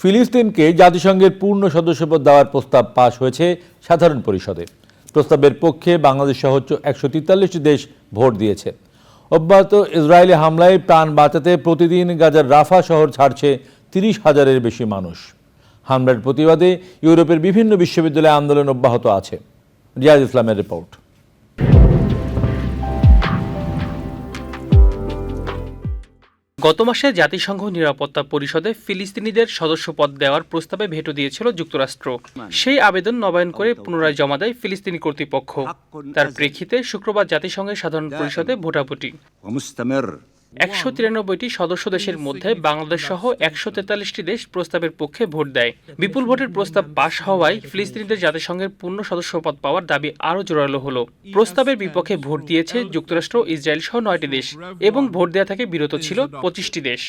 ফিলিস্তিনকে জাতিসংঘের পূর্ণ সদস্যপদ দেওয়ার প্রস্তাব পাশ হয়েছে সাধারণ পরিষদে। প্রস্তাবের পক্ষে বাংলাদেশ সহ একশো তেতাল্লিশটি দেশ ভোট দিয়েছে। অব্যাহত ইসরায়েলি হামলায় প্রাণ বাঁচাতে প্রতিদিন গাজার রাফা শহর ছাড়ছে তিরিশ হাজারের বেশি মানুষ। হামলার প্রতিবাদে ইউরোপের বিভিন্ন বিশ্ববিদ্যালয়ে আন্দোলন অব্যাহত আছে। রিয়াজ ইসলামের রিপোর্ট। গত মাসে জাতিসংঘ নিরাপত্তা পরিষদে ফিলিস্তিনিদের সদস্যপদ দেওয়ার প্রস্তাবে ভেটো দিয়েছিল যুক্তরাষ্ট্র। সেই আবেদন নবায়ন করে পুনরায় জমা দেয় ফিলিস্তিনি কর্তৃপক্ষ। তার প্রেক্ষিতে শুক্রবার জাতিসংঘের সাধারণ পরিষদে ভোটাভুটি। একশো তিরানব্বইটি সদস্য দেশের মধ্যে বাংলাদেশ সহ একশো তেতাল্লিশটি দেশ প্রস্তাবের পক্ষে ভোট দেয়। বিপুল ভোটের প্রস্তাব পাশ হওয়ায় ফিলিস্তিনিদের জাতিসংঘের পূর্ণ সদস্যপদ পাওয়ার দাবি আরও জোরালো হলো। প্রস্তাবের বিপক্ষে ভোট দিয়েছে যুক্তরাষ্ট্র ইসরায়েল সহ নয়টি দেশ এবং ভোট দেওয়া থেকে বিরত ছিল পঁচিশটি দেশ।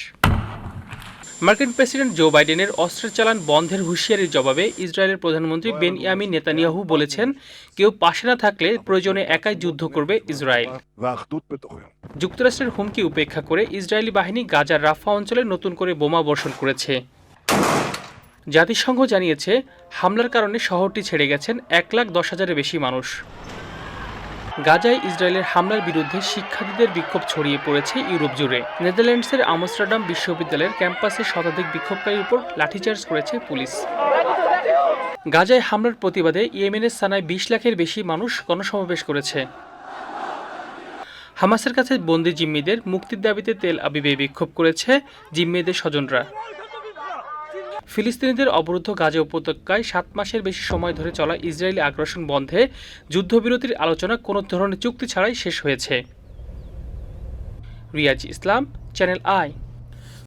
মার্কিন প্রেসিডেন্ট জো বাইডেনের অস্ত্রের চালান বন্ধের হুঁশিয়ারির জবাবে ইসরায়েলের প্রধানমন্ত্রী বেন ইয়ামি নেতানিয়াহু বলেছেন কেউ পাশে না থাকলে প্রয়োজনে একাই যুদ্ধ করবে ইসরায়েল। যুক্তরাষ্ট্রের হুমকি উপেক্ষা করে ইসরায়েলি বাহিনী গাজার রাফা অঞ্চলে নতুন করে বোমা বর্ষণ করেছে। জাতিসংঘ জানিয়েছে হামলার কারণে শহরটি ছেড়ে গেছেন এক লাখ দশ হাজারের বেশি মানুষ। গাজায় ইসরায়েলের হামলার বিরুদ্ধে শিক্ষার্থীদের বিক্ষোভ ছড়িয়ে পড়েছে ইউরোপ জুড়ে। নেদারল্যান্ডসের আমস্টারডাম বিশ্ববিদ্যালয়ের ক্যাম্পাসে শতাধিক বিক্ষোভকারীর উপর লাঠিচার্জ করেছে পুলিশ। গাজায় হামলার প্রতিবাদে ইয়েমেনের সানায় বিশ লাখের বেশি মানুষ গণসমাবেশ করেছে। হামাসের কাছে বন্দি জিম্মিদের মুক্তির দাবিতে তেল আবিবে বিক্ষোভ করেছে জিম্মিদের স্বজনরা। ফিলিস্তিনিদের অবরুদ্ধ গাজা উপত্যকায় সাত মাসের বেশি সময় ধরে চলা ইসরায়েলি আগ্রাসন বন্ধে যুদ্ধবিরতির আলোচনা কোনো ধরনের চুক্তি ছাড়াই শেষ হয়েছে। Riaz Islam, channel I.